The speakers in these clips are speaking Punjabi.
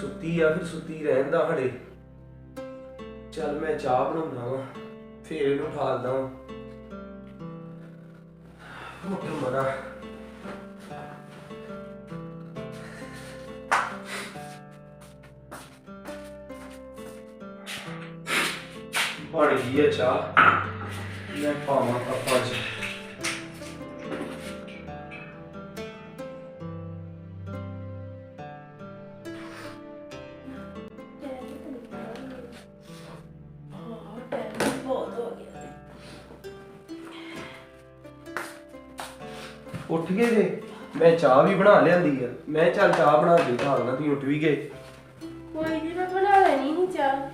ਸੁੱਤੀ ਆ, ਫਿਰ ਸੁੱਤੀ ਰਹਿੰਦਾ ਹੜੇ ਚੱਲ ਮੈਂ ਚਾਹ ਬਣਾਉਣਾ ਵਾ, ਫੇਰ ਇਹਨੂੰ ਠਾਲਦਾ ਵਾਂ। ਮੁੱਕ ਮਰਾ। ਬਣ ਗਈ ਹੈ ਚਾਹ। ਮੈਂ ਪਾਵਾਂ ਕੱਪਾਂ 'ਚ। ਗਏ ਜੇ? ਮੈਂ ਚਾਹ ਵੀ ਬਣਾ ਲਿਆਂਦੀ ਆ। ਮੈਂ ਚੱਲ ਚਾਹ ਬਣਾ ਕੇ ਠਾਲਣਾ ਤੁਸੀਂ ਉੱਠ ਵੀ ਗਏ। ਕੋਈ ਨਹੀਂ ਮੈਂ ਬਣਾ ਲੈਣੀ ਨਹੀਂ ਚਾਹ।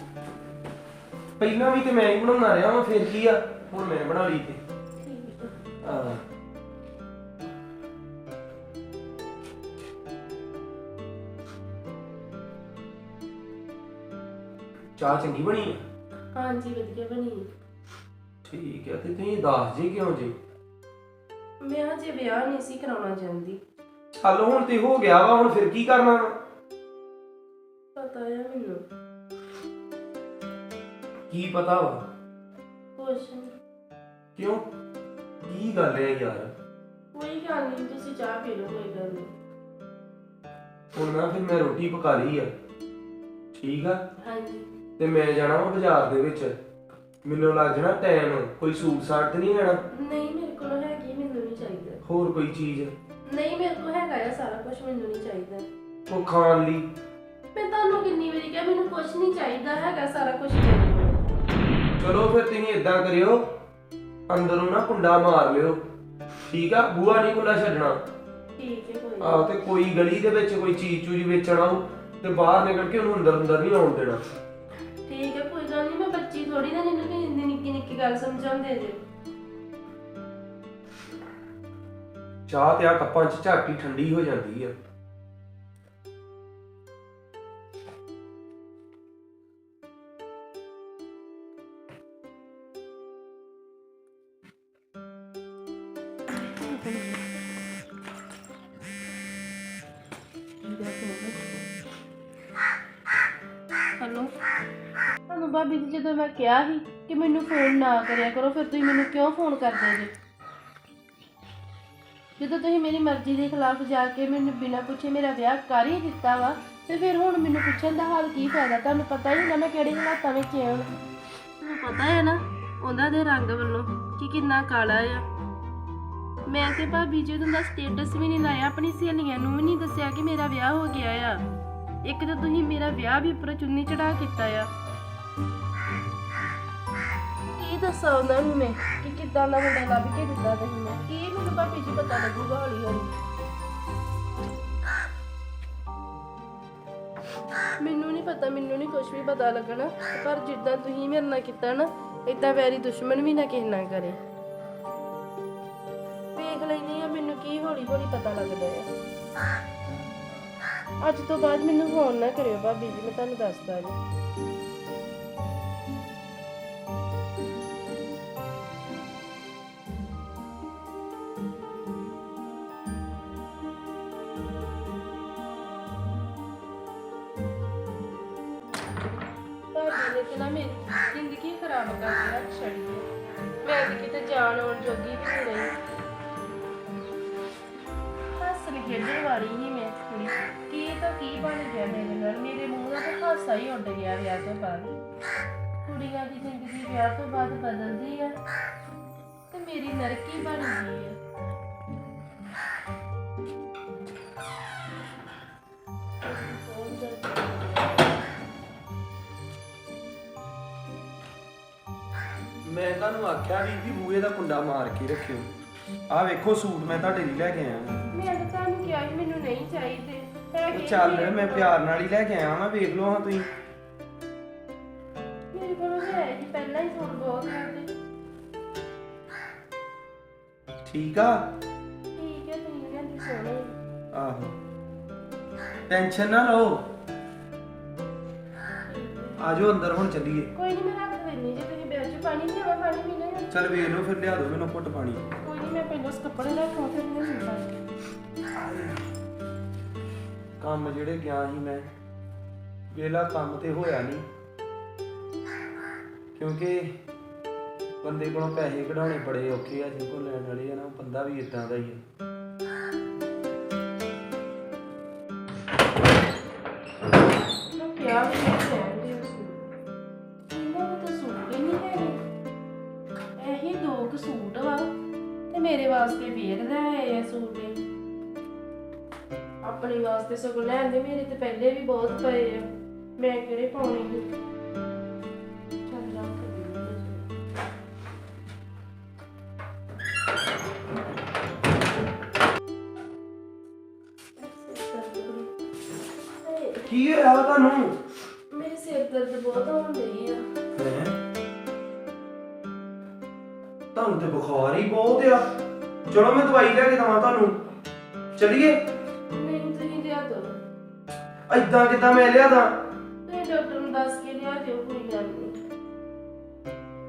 ਪਹਿਲਾਂ ਵੀ ਤੇ ਮੈਂ ਹੀ ਬਣਾਉਣਾ ਰਿਹਾ ਵਾਂ ਫਿਰ ਕੀ ਆ? ਹੁਣ ਮੈਂ ਬਣਾ ਲਈ ਤੇ। ਠੀਕ ਆ। ਚਾਹ ਚੰਗੀ ਬਣੀ ਆ? ਹਾਂਜੀ ਵਧੀਆ ਬਣੀ। ਠੀਕ ਹੈ ਤੇ ਤੁਸੀਂ ਦੱਸ ਜੀ ਕਿਉਂ ਜੀ? ਮੈਂ ਹਜੇ ਵਿਆਹ ਨਹੀਂ ਸੀ ਕਰਾਉਣਾ ਚਾਹੁੰਦੀ। ਚੱਲ ਹੁਣ ਤੇ ਹੋ ਗਿਆ ਵਾ ਹੁਣ ਫਿਰ ਕੀ ਕਰਨਾ ਵਾ? ਪਤਾ ਹੈ ਮੈਨੂੰ। ਕੀ ਪਤਾ ਵਾ? ਕੁਛ ਨੀ। ਕਿਉਂ? ਕੀ ਗੱਲ ਹੈ ਯਾਰ? ਕੋਈ ਗੱਲ ਨਹੀਂ ਤੁਸੀਂ ਚਾਹ ਪੀ ਲਓ ਕੋਈ ਗੱਲ ਨਹੀਂ ਹੁਣ ਨਾ ਫਿਰ ਮੈਂ ਰੋਟੀ ਪਕਾ ਲਈ ਆ। ਠੀਕ ਆ? ਹਾਂਜੀ। ਤੇ ਮੈਂ ਜਾਣਾ ਵਾ ਬਾਜ਼ਾਰ ਦੇ ਵਿੱਚ। ਮੈਨੂੰ ਲੱਗ ਜਾਣਾ ਟਾਈਮ ਕੋਈ ਸੂਟ ਸਾਟ ਤੇ ਨਹੀਂ ਲੈਣਾ। ਨਹੀਂ ਮੇਰੇ ਕੋਲ ਹੈਗੀ ਮੈਨੂੰ ਨਹੀਂ ਚਾਹੀਦਾ। ਹੋਰ ਕੋਈ ਚੀਜ਼? ਨਹੀਂ ਮੇਰੇ ਕੋਲ ਹੈਗਾ ਆ ਸਾਰਾ ਕੁਝ ਮੈਨੂੰ ਨਹੀਂ ਚਾਹੀਦਾ। ਉਹ ਖਾਣ ਲਈ? ਮੈਂ ਤੁਹਾਨੂੰ ਕਿੰਨੀ ਵਾਰੀ ਕਿਹਾ ਮੈਨੂੰ ਕੁਝ ਨਹੀਂ ਚਾਹੀਦਾ ਹੈਗਾ ਸਾਰਾ ਕੁਝ ਕੋਲ। ਚਲੋ ਫਿਰ ਤੁਸੀਂ ਇਦਾਂ ਕਰਿਓ ਅੰਦਰੋਂ ਨਾ ਕੁੰਡਾ ਮਾਰ ਲਿਓ। ਠੀਕ ਆ? ਬੂਆ ਨਹੀਂ ਖੁੱਲਾ ਛੱਡਣਾ। ਠੀਕ ਹੈ ਕੋਈ ਆ ਤੇ ਕੋਈ ਗਲੀ ਦੇ ਵਿੱਚ ਕੋਈ ਚੀਜ਼ ਚੂਜੀ ਵੇਚਣ ਆਊ ਤੇ ਬਾਹਰ ਨਿਕਲ ਕੇ ਉਹਨੂੰ ਅੰਦਰ ਅੰਦਰ ਨਹੀਂ ਆਉਣ ਦੇਣਾ। ਠੀਕ ਹੈ ਕੋਈ ਗੱਲ ਨਹੀਂ ਮੈਂ ਬੱਚੀ ਥੋੜੀ ਨਾ ਜਿਹਨੂੰ ਕਿ ਇੰਨੀ ਨਿੱਕੀ ਨਿੱਕੀ ਗੱਲ ਸਮਝਾਉਂਦੇ ਜੇ। ਚਾਹ ਤੇ ਆ ਕੱਪਾਂ 'ਚ ਝੱਟ ਠੰਡੀ ਹੋ ਜਾਂਦੀ ਆ। ਹੈਲੋ? ਤੁਹਾਨੂੰ ਭਾਬੀ ਜੀ ਜਦੋਂ ਮੈਂ ਕਿਹਾ ਸੀ ਕਿ ਮੈਨੂੰ ਫੋਨ ਨਾ ਕਰਿਆ ਕਰੋ, ਫਿਰ ਤੁਸੀਂ ਮੈਨੂੰ ਕਿਉਂ ਫੋਨ ਕਰਦੇ ਜੇ? ਜਦੋਂ ਤੁਸੀਂ ਮੇਰੀ ਮਰਜ਼ੀ ਦੇ ਖਿਲਾਫ ਜਾ ਕੇ ਮੈਨੂੰ ਬਿਨਾਂ ਪੁੱਛੇ ਮੇਰਾ ਵਿਆਹ ਕਰ ਹੀ ਦਿੱਤਾ ਵਾ, ਤੇ ਫਿਰ ਹੁਣ ਮੈਨੂੰ ਪੁੱਛਣ ਦਾ ਹਾਲ ਕੀ ਫਾਇਦਾ? ਤੁਹਾਨੂੰ ਪਤਾ ਹੀ ਹੁੰਦਾ ਮੈਂ ਕਿਹੜੇ ਹਾਲਾਤਾਂ ਵਿੱਚ ਹਾਂ। ਤੁਹਾਨੂੰ ਪਤਾ ਹੈ ਨਾ ਉਹਨਾਂ ਦੇ ਰੰਗ ਵੱਲੋਂ ਕਿ ਕਿੰਨਾ ਕਾਲਾ ਆ। ਮੈਂ ਤੇ ਭਾਬੀ ਜੀ ਉਹਦਾ ਸਟੇਟਸ ਵੀ ਨਹੀਂ ਲਾਇਆ, ਆਪਣੀ ਸਹੇਲੀਆਂ ਨੂੰ ਵੀ ਨਹੀਂ ਦੱਸਿਆ ਕਿ ਮੇਰਾ ਵਿਆਹ ਹੋ ਗਿਆ ਆ। ਇੱਕ ਤਾਂ ਤੁਸੀਂ ਮੇਰਾ ਵਿਆਹ ਵੀ ਉੱਪਰ ਚੁੰਨੀ ਚੜਾ ਕੀਤਾ ਆ। ਕੀ ਦੱਸਾਂ ਉਹਨਾਂ ਨੂੰ ਮੈਂ? ਕਿ ਕਿੱਦਾਂ ਦਾ ਮੁੰਡਾ ਲੱਭ ਕੇ ਦਿੱਤਾ ਤੁਸੀਂ ਮੈਂ? ਕੀ ਮੈਨੂੰ ਭਾਬੀ ਜੀ ਪਤਾ ਲੱਗੂਗਾ ਹੌਲੀ ਹੌਲੀ? ਮੈਨੂੰ ਨਹੀਂ ਪਤਾ, ਮੈਨੂੰ ਨਹੀਂ ਕੁਝ ਵੀ ਪਤਾ ਲੱਗਣਾ। ਪਰ ਜਿੱਦਾਂ ਤੁਸੀਂ ਮੇਰੇ ਨਾਲ ਕੀਤਾ ਨਾ ਇਦਾਂ ਵੈਰੀ ਦੁਸ਼ਮਣ ਵੀ ਨਾ ਕਿਸੇ ਨਾਲ ਕਰੇ। ਵੇਖ ਲੈਂਦੀ ਆ ਮੈਨੂੰ ਕੀ ਹੌਲੀ ਹੌਲੀ ਪਤਾ ਲੱਗਦਾ ਆ ਅੱਜ ਤੋਂ ਬਾਅਦ ਮੈਨੂੰ ਫੋਨ ਨਾ ਕਰਿਓ ਭਾਬੀ ਜੀ, ਮੈਂ ਤੁਹਾਨੂੰ ਦੱਸਦਾ ਜੀ। ਭਾਬੀ ਨਾ ਮੇਰੀ ਜ਼ਿੰਦਗੀ ਖਰਾਬ ਕਰਕੇ ਰੱਖ ਛੱਡੀ ਹੈ ਮੈਂ ਤੇ ਕਿਤੇ ਜਾਣ ਆਉਣ ਜੋਗੀ ਵੀ ਨਹੀਂ ਰਹੀ। ਹੱਸਣ ਖੇਡਣ ਵਾਲੀ ਹੀ ਮੈਂ ਕੁੜੀ। ਕੀ ਤਾਂ ਕੀ ਬਣ ਗਿਆ ਮੇਰੇ ਨਾਲ? ਮੇਰੇ ਮੂੰਹ ਦਾ ਤਾਂ ਹਾਸਾ ਹੀ ਉੱਡ ਗਿਆ ਵਿਆਹ ਤੋਂ ਬਾਅਦ। ਕੁੜੀਆਂ ਦੀ ਜ਼ਿੰਦਗੀ ਵਿਆਹ ਤੋਂ ਬਾਅਦ ਬਦਲਦੀ ਆ ਤੇ ਮੇਰੀ ਨਰਕੀ ਬਣ ਗਈ ਹੈ ਮੈਂ ਤੁਹਾਨੂੰ ਆਖਿਆ ਵੀ ਕਿ ਬੂਏ ਦਾ ਕੁੰਡਾ ਮਾਰ ਕੇ ਰੱਖਿਓ। ਆ ਵੇਖੋ ਸੂਟ ਮੈਂ ਤੁਹਾਡੇ ਲਈ ਲੈ ਕੇ ਆਇਆ। ਵਾਂ। ਮੈਂ ਤਾਂ ਤੁਹਾਨੂੰ ਕਿਹਾ ਸੀ ਮੈਨੂੰ ਨਹੀਂ ਚਾਹੀਦੇ। ਹੈਗੇ ਚੱਲ ਮੇਰੇ ਮੈਂ ਕੋਲ। ਪਿਆਰ ਨਾਲ ਹੀ ਲੈ ਕੇ ਆਇਆ ਵਾਂ ਵੇਖ ਲਓ ਹਾਂ ਤੁਸੀਂ। ਮੇਰੇ ਕੋਲ ਹੈ ਜੀ ਪਹਿਲਾਂ ਹੀ ਸੂਟ ਬਹੁਤ ਹੈ ਤੇ ਠੀਕ ਆ? ਠੀਕ ਹੈ ਤੁਸੀਂ ਕਹਿੰਦੇ ਸੋਹਣੇ ਆਹੋ। ਟੈਨਸ਼ਨ ਨਾ ਲਓ। ਆਜੋ ਅੰਦਰ ਹੁਣ ਚੱਲੀਏ। ਕੋਈ ਨਹੀਂ ਮੈਂ ਰੱਖ ਦਿੰਦੀ ਜੇ ਤੁਸੀਂ ਬੈਠ ਚ ਪਾਣੀ ਨਹੀਂ ਆਵਾ ਪਾਣੀ ਪੀਣਾ ਹੈ ਚੱਲ ਵੇਖ ਲਓ ਫਿਰ ਲਿਆ ਦਿਓ ਮੈਨੂੰ ਘੁੱਟ ਪਾਣੀ। ਕੋਈ ਨਹੀਂ ਮੈਂ ਪਹਿਲਾਂ ਉਸ ਕੱਪੜੇ ਰੱਖਾਂ ਫਿਰ ਮੈਂ ਹੁੰਦਾ ਕੰਮ ਜਿਹੜੇ ਗਿਆ ਸੀ ਮੈਂ ਵੇਲਾ ਕੰਮ ਤੇ ਹੋਇਆ ਨਹੀਂ ਕਿਉਂਕਿ ਬੰਦੇ ਕੋਲੋਂ ਪੈਸੇ ਕਢਾਉਣੇ ਬੜੇ ਔਖੇ ਆ ਜਿਹਦੇ ਕੋਲ ਲੈਣ ਵਾਲੇ ਆ ਨਾ ਉਹ ਬੰਦਾ ਵੀ ਇਦਾਂ ਦਾ ਹੀ ਆ। ਮੈਂ ਕਿਹਾ ਵੀ ਨਹੀਂ ਤੇ ਮੇਰੇ ਵਾਸਤੇ ਫੇਰ ਲੈ ਆਏ ਆ ਸੂਟ ਇਹ। ਆਪਣੇ ਵਾਸਤੇ ਸਗੋਂ ਲੈਂਦੇ ਮੇਰੇ ਤੇ ਪਹਿਲੇ ਵੀ ਬਹੁਤ ਪਏ ਆ। ਮੈਂ ਕਿਹੜੇ ਪਾਉਣੇ ਨੇ? ਚੱਲ ਰੱਖ ਕੀ ਹੋਇਆ ਵਾ ਤੁਹਾਨੂੰ? ਮੇਰੇ ਸਿਰ ਦਰਦ ਬਹੁਤ ਹੋਣ ਡਈ ਆ। ਹੈਂ? ਤੁਹਾਨੂੰ ਤੇ ਬੁਖਾਰ ਹੀ ਬਹੁਤ ਆ। ਚਲੋ ਮੈਂ ਦਵਾਈ ਲੈ ਕੇ ਦਵਾਂ ਤੁਹਾਨੂੰ। ਚਲਿਏ? ਨਹੀਂ ਤੁਸੀਂ ਲਿਆ ਦੋ ਐਦਾਂ ਕਿਦਾਂ ਮੈਂ ਲਿਆ ਦਾਂ? ਤੁਸੀਂ ਡਾਕਟਰ ਨੂੰ ਦੱਸ ਕੇ ਲਿਆ ਦਿਓ ਕੋਈ ਗੱਲ ਨਹੀਂ।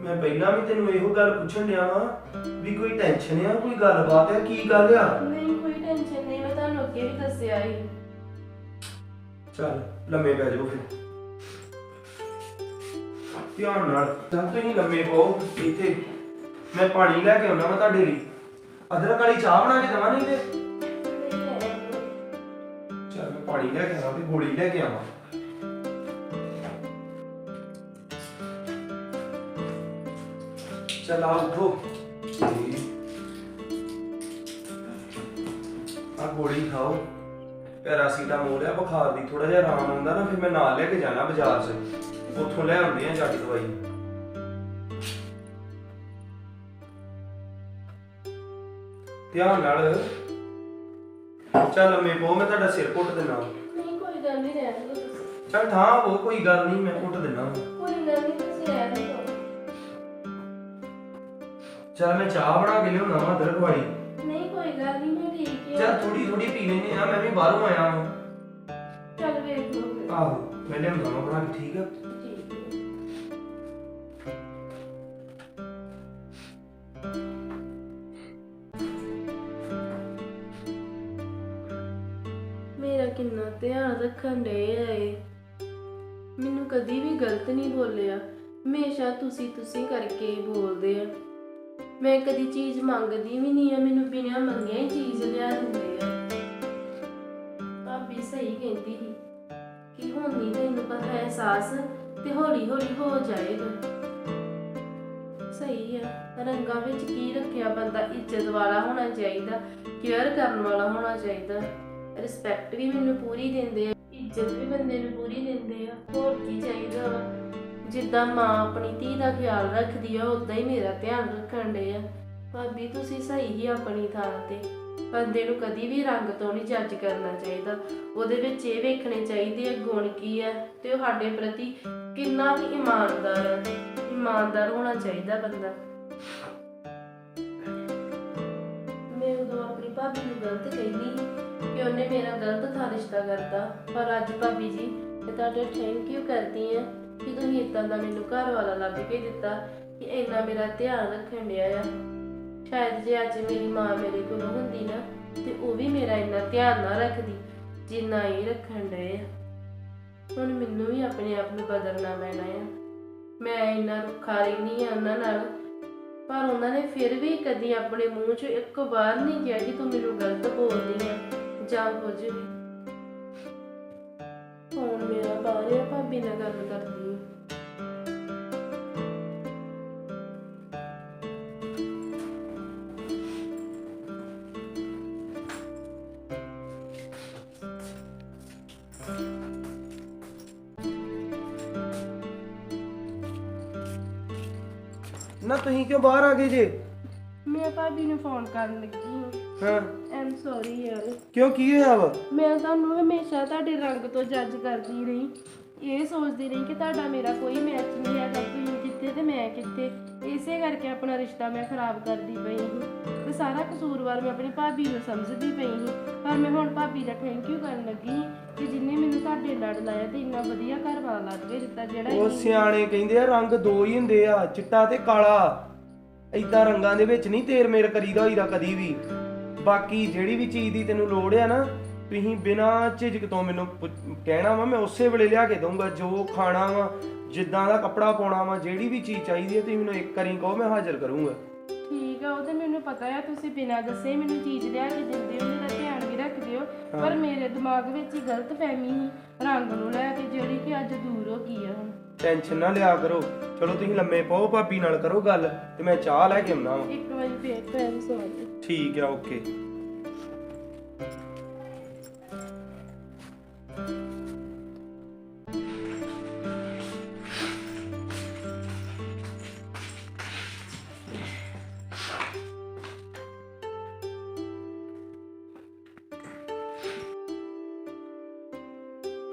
ਮੈਂ ਪਹਿਲਾਂ ਵੀ ਤੈਨੂੰ ਇਹੋ ਗੱਲ ਪੁੱਛਣ ਡਿਆ ਵਾਂ ਵੀ ਕੋਈ ਟੈਨਸ਼ਨ ਆ ਕੋਈ ਗੱਲਬਾਤ ਆ ਕੀ ਗੱਲ ਆ? ਨਹੀਂ ਕੋਈ ਟੈਨਸ਼ਨ ਨਹੀਂ ਮੈਂ ਤੁਹਾਨੂੰ ਅੱਗੇ ਵੀ ਦੱਸਿਆ ਹੀ ਚੱਲ ਲੰਮੇ ਪੈ ਜਾਓ ਫਿਰ। ਧਿਆਨ ਨਾਲ। ਚੱਲ ਤੁਸੀਂ ਲੰਮੇ ਪਾਓ ਇੱਥੇ। ਮੈਂ ਪਾਣੀ ਲੈ ਕੇ ਆਉਣਾ ਵਾ ਤੁਹਾਡੇ ਲਈ। ਅਦਰਕ ਵਾਲੀ ਚਾਹ ਬਣਾ ਕੇ ਦਵਾਂ ਨਹੀਂ ਤੇ? ਨਹੀਂ ਚੱਲ ਮੈਂ ਪਾਣੀ ਲੈ ਕੇ ਆਵਾਂ ਤੇ ਗੋਲੀ ਲੈ ਕੇ ਆਵਾਂ। ਚੱਲ ਆ ਉਠੋ। ਆ ਗੋਲੀ ਖਾਓ। ਪੈਰਾਸੀਟਾਮੋਲ ਆ, ਬੁਖਾਰ ਦੀ ਥੋੜਾ ਜਿਹਾ ਆਰਾਮ ਹੁੰਦਾ ਨਾ, ਫਿਰ ਮੈਂ ਨਾਲ ਲੈ ਕੇ ਜਾਣਾ ਬਾਜ਼ਾਰ 'ਚ। ਉੱਥੋਂ ਲੈ ਆਉਂਦੇ ਆ ਜੱਟ ਦਵਾਈ। ਧਿਆਨ ਨਾਲ। ਚੱਲ ਮੈਂ ਪੋ ਮੈਂ ਤੁਹਾਡਾ ਸਿਰ ਘੁੱਟ ਦੇਣਾ ਨਹੀਂ ਕੋਈ ਗੱਲ ਨਹੀਂ ਰਹਿਣ ਦਿਓ ਤੁਸੀਂ। ਚੱਲ ਠਾਂ ਉਹ ਕੋਈ ਗੱਲ ਨਹੀਂ ਮੈਂ ਘੁੱਟ ਦੇਣਾ ਕੋਈ ਗੱਲ ਨਹੀਂ ਤੁਸੀਂ ਰਹਿਣ ਦਿਓ। ਚੱਲ ਮੈਂ ਚਾਹ ਬਣਾ ਕੇ ਲਿਆਉਣਾ ਵਾ ਅਦਰਕ ਵਾਲੀ ਨਹੀਂ ਕੋਈ ਗੱਲ ਨਹੀਂ ਮੈਂ ਠੀਕ ਚੱਲ ਹਾਂ। ਥੋੜੀ ਥੋੜੀ ਪੀ ਲੈਨੇ ਆ ਮੈਂ ਵੀ ਬਾਹਰੋਂ ਆਇਆ ਹਾਂ ਚੱਲ ਵੇਖ ਲਓ ਫਿਰ। ਆਹੋ ਮੈਂ ਲਿਆਉਂਦਾ ਵਾ ਬਣਾ ਕੇ ਠੀਕ ਆ। ਕਿੰਨਾ ਧਿਆਨ ਰੱਖਣ ਦੇ ਆਏ ਮੈਨੂੰ ਕਦੀ ਵੀ ਗਲਤ ਨਹੀਂ ਬੋਲਿਆ। ਹਮੇਸ਼ਾ ਤੁਸੀਂ ਤੁਸੀਂ ਕਰਕੇ ਹੀ ਬੋਲਦੇ ਆ। ਮੈਂ ਕਦੀ ਚੀਜ਼ ਮੰਗਦੀ ਵੀ ਨਹੀਂ ਆ, ਮੈਨੂੰ ਬਿਨਾਂ ਮੰਗਿਆ ਹੀ ਚੀਜ਼ ਲਿਆ ਦਿੰਦੇ ਆ। ਭਾਬੀ ਸਹੀ ਕਹਿੰਦੀ ਸੀ ਕਿ ਹੁਣ ਨਹੀਂ ਤੈਨੂੰ ਪਤਾ ਅਹਿਸਾਸ ਤੇ ਹੌਲੀ ਹੌਲੀ ਹੋ ਜਾਏਗਾ। ਸਹੀ ਆ, ਰੰਗਾਂ ਵਿੱਚ ਕੀ ਰੱਖਿਆ ਬੰਦਾ ਇੱਜ਼ਤ ਵਾਲਾ ਹੋਣਾ ਚਾਹੀਦਾ, ਕੇਅਰ ਕਰਨ ਵਾਲਾ ਹੋਣਾ ਚਾਹੀਦਾ। ਰਿਸਪੈਕਟ ਵੀ ਮੈਨੂੰ ਪੂਰੀ ਦਿੰਦੇ ਆ, ਇੱਜ਼ਤ ਵੀ ਬੰਦੇ ਨੂੰ ਪੂਰੀ ਦਿੰਦੇ ਆ। ਹੋਰ ਕੀ ਚਾਹੀਦਾ ਵਾ? ਜਿੱਦਾਂ ਮਾਂ ਆਪਣੀ ਧੀ ਦਾ ਖਿਆਲ ਰੱਖਦੀ ਆ ਉਦਾਂ ਹੀ ਮੇਰਾ ਧਿਆਨ ਰੱਖਣ ਦੇ ਆ। ਭਾਬੀ, ਤੁਸੀਂ ਸਹੀ ਹੀ ਆਪਣੀ ਥਾਂ ਤੇ। ਬੰਦੇ ਨੂੰ ਕਦੀ ਵੀ ਰੰਗ ਤੋਂ ਨਹੀਂ ਜੱਜ ਕਰਨਾ ਚਾਹੀਦਾ। ਉਹਦੇ ਵਿੱਚ ਇਹ ਵੇਖਣੇ ਚਾਹੀਦੇ ਆ, ਗੁਣ ਕੀ ਆ ਤੇ ਉਹ ਸਾਡੇ ਪ੍ਰਤੀ ਕਿੰਨਾ ਕੁ ਇਮਾਨਦਾਰ ਹੈ ਇਮਾਨਦਾਰ ਹੋਣਾ ਚਾਹੀਦਾ ਬੰਦਾ। ਮੈਂ ਉਦੋਂ ਆਪਣੀ ਭਾਬੀ ਨੂੰ ਗਲਤ ਕਹਿੰਦੀ ਉਹਨੇ ਮੇਰਾ ਗਲਤ ਥਾਂ ਰਿਸ਼ਤਾ ਕਰਤਾ। ਪਰ ਅੱਜ ਭਾਬੀ ਜੀ, ਮੈਂ ਤੁਹਾਡੇ ਥੈਂਕ ਯੂ ਕਰਦੀ ਆ ਕਿ ਤੁਸੀਂ ਇਦਾਂ ਦਾ ਮੈਨੂੰ ਘਰ ਵਾਲਾ ਲੱਭ ਕੇ ਦਿੱਤਾ ਕਿ ਇੰਨਾ ਮੇਰਾ ਧਿਆਨ ਰੱਖਣ ਡਿਆ ਆ। ਸ਼ਾਇਦ ਜੇ ਅੱਜ ਮੇਰੀ ਮਾਂ ਮੇਰੇ ਕੋਲ ਹੁੰਦੀ ਨਾ, ਤੇ ਉਹ ਵੀ ਮੇਰਾ ਇੰਨਾ ਧਿਆਨ ਨਾ ਰੱਖਦੀ ਜਿੰਨਾ ਇਹ ਰੱਖਣ ਡਏ ਆ। ਹੁਣ ਮੈਨੂੰ ਵੀ ਆਪਣੇ ਆਪ ਨੂੰ ਬਦਲਣਾ ਪੈਣਾ ਆ। ਮੈਂ ਇੰਨਾ ਰੁੱਖਾ ਨਹੀਂ ਆ ਉਹਨਾਂ ਨਾਲ, ਪਰ ਉਹਨਾਂ ਨੇ ਫਿਰ ਵੀ ਕਦੀ ਆਪਣੇ ਮੂੰਹ ਚ ਇੱਕ ਵਾਰ ਨਹੀਂ ਕਿਹਾ ਕਿ ਤੂੰ ਮੈਨੂੰ ਗਲਤ ਬੋਲਦੀ ਆ। ਜਾਂ ਕੁਝ ਵੀ ਹੁਣ ਮੇਰਾ ਬਾਹਰ ਆ ਭਾਬੀ ਨਾਲ ਗੱਲ ਕਰਦੀ ਆ। ਨਾ ਤੁਸੀਂ ਕਿਉਂ ਬਾਹਰ ਆ ਗਏ ਜੇ? ਮੈਂ ਭਾਬੀ ਨੂੰ ਫੋਨ ਕਰਨ ਲੱਗੀ ਹਾਂ ਹਾਂ। ਐਮ ਸੌਰੀ ਯਾਰ। ਕਿਉਂ ਕੀ ਹੋਇਆ ਵਾ? ਮੈਂ ਤੁਹਾਨੂੰ ਹਮੇਸ਼ਾ ਤੁਹਾਡੇ ਰੰਗ ਤੋਂ ਜੱਜ ਕਰਦੀ ਰਹੀ। ਇਹ ਸੋਚਦੀ ਰਹੀ ਕਿ ਤੁਹਾਡਾ ਮੇਰਾ ਕੋਈ ਮੈਚ ਨਹੀਂ ਹੈਗਾ ਤੁਸੀਂ ਕਿੱਥੇ ਤੇ ਮੈਂ ਕਿੱਥੇ ਇਸੇ ਕਰਕੇ ਆਪਣਾ ਰਿਸ਼ਤਾ ਮੈਂ ਖਰਾਬ ਕਰਦੀ ਪਈ ਸੀ। ਤੇ ਸਾਰਾ ਕਸੂਰਵਾਰ ਮੈਂ ਆਪਣੀ ਭਾਬੀ ਨੂੰ ਸਮਝਦੀ ਪਈ ਸੀ। ਪਰ ਮੈਂ ਹੁਣ ਭਾਬੀ ਦਾ ਥੈਂਕ ਯੂ ਕਰਨ ਲੱਗੀ ਕਿ ਜਿੰਨੇ ਮੈਨੂੰ ਤੁਹਾਡੇ ਲੜ ਲਾਇਆ ਤੇ ਇੰਨਾ ਵਧੀਆ ਘਰ ਵਾਲਾ ਲੱਗ ਦਿੱਤਾ ਜਿਹੜਾ ਉਹ ਸਿਆਣੇ ਕਹਿੰਦੇ ਆ ਰੰਗ ਦੋ ਹੀ ਹੁੰਦੇ ਆ ਚਿੱਟਾ ਤੇ ਕਾਲਾ। ਏਦਾਂ ਰੰਗਾਂ ਦੇ ਵਿੱਚ ਨਹੀਂ ਤੇਰ ਮੇਰ ਕਰੀਦਾ ਹੋਈਦਾ ਕਦੀ ਵੀ। ਬਾਕੀ ਜਿਹੜੀ ਵੀ ਚੀਜ਼ ਦੀ ਤੈਨੂੰ ਲੋੜ ਆ ਨਾ ਤੁਸੀਂ ਬਿਨਾਂ ਝਿਜਕ ਤੋਂ ਮੈਨੂੰ ਪੁੱਛ- ਕਹਿਣਾ ਵਾ ਮੈਂ ਉਸੇ ਵੇਲੇ ਲਿਆ ਕੇ ਦਊਂਗਾ ਜੋ ਖਾਣਾ ਵਾ ਜਿੱਦਾਂ ਦਾ ਕੱਪੜਾ ਪਾਉਣਾ ਵਾ ਜਿਹੜੀ ਵੀ ਚੀਜ਼ ਚਾਹੀਦੀ ਹੈ ਤੁਸੀਂ ਮੈਨੂੰ ਇੱਕ ਵਾਰੀ ਕਹੋ ਮੈਂ ਹਾਜ਼ਰ ਕਰੂੰਗਾ। ਠੀਕ ਆ ਉਹ ਤੇ ਮੈਨੂੰ ਪਤਾ ਆ ਤੁਸੀਂ ਬਿਨਾਂ ਦੱਸੇ ਹੀ ਮੈਨੂੰ ਚੀਜ਼ ਲਿਆ ਕੇ ਦਿੰਦੇ ਹੋ ਮੇਰਾ ਧਿਆਨ ਵੀ ਰੱਖਦੇ ਹੋ ਪਰ ਮੇਰੇ ਦਿਮਾਗ ਵਿੱਚ ਹੀ ਗਲਤ ਫਹਿਮੀ ਸੀ ਰੰਗ ਨੂੰ ਲੈ ਕੇ ਜਿਹੜੀ ਕਿ ਅੱਜ ਦੂਰ ਹੋ ਗਈ ਆ ਹੁਣ। ਟੈਨਸ਼ਨ ਨਾ ਲਿਆ ਕਰੋ। ਚਲੋ ਤੁਸੀਂ ਲੰਮੇ ਪਾਓ ਭਾਬੀ ਨਾਲ ਕਰੋ ਗੱਲ ਤੇ ਮੈਂ ਚਾਹ ਲੈ ਕੇ ਆਉਣਾ ਵਾ। ਇੱਕ ਵਾਰੀ ਫੇਰ ਪੈਰ ਸੋ ਜਾਓ। ਠੀਕ ਆ ਓਕੇ।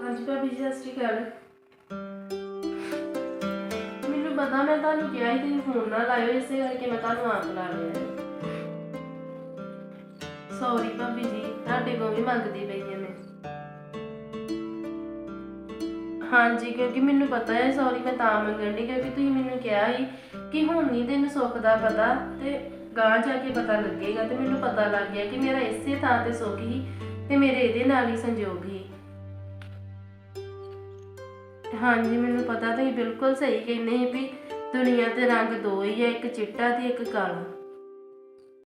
ਹਾਂਜੀ ਭਾਬੀ ਜੀ ਸਤਿ ਸ਼੍ਰੀ ਅਕਾਲ। ਪਤਾ ਮੈਂ ਤੁਹਾਨੂੰ ਕਿਹਾ ਸੀ, ਤੁਸੀਂ ਫੋਨ ਨਾ ਲਾਇਓ, ਇਸੇ ਕਰਕੇ ਮੈਂ ਤੁਹਾਨੂੰ ਆਪ ਲਾ ਲਿਆ। ਸੌਰੀ ਭਾਬੀ ਜੀ, ਤੁਹਾਡੇ ਕੋਲ ਵੀ ਮੰਗਦੀ ਪਈ ਹਾਂ ਮੈਂ। ਹਾਂਜੀ, ਕਿਉਂਕਿ ਮੈਨੂੰ ਪਤਾ ਹੈ ਸੌਰੀ ਮੈਂ ਤਾਂ ਮੰਗਣ ਦੀ ਕਿਉਂਕਿ ਤੁਸੀਂ ਮੈਨੂੰ ਕਿਹਾ ਸੀ ਕਿ ਹੁਣ ਨਹੀਂ ਤੈਨੂੰ ਸੁੱਖ ਦਾ ਪਤਾ ਤੇ ਗਾਂ ਜਾ ਕੇ ਪਤਾ ਲੱਗੇਗਾ ਤੇ ਮੈਨੂੰ ਪਤਾ ਲੱਗ ਗਿਆ ਕਿ ਮੇਰਾ ਇਸੇ ਥਾਂ ਤੇ ਸੁੱਖ ਹੀ ਤੇ ਮੇਰੇ ਇਹਦੇ ਨਾਲ ਹੀ ਸੰਜੋਗ ਹੀ। ਹਾਂਜੀ, ਮੈਨੂੰ ਪਤਾ, ਤੁਸੀਂ ਬਿਲਕੁਲ ਸਹੀ ਕਹਿੰਦੇ ਸੀ ਵੀ ਦੁਨੀਆ ਤੇ ਰੰਗ ਦੋ ਹੀ ਹੈ ਇੱਕ ਚਿੱਟਾ ਤੇ ਇੱਕ ਕਾਲਾ।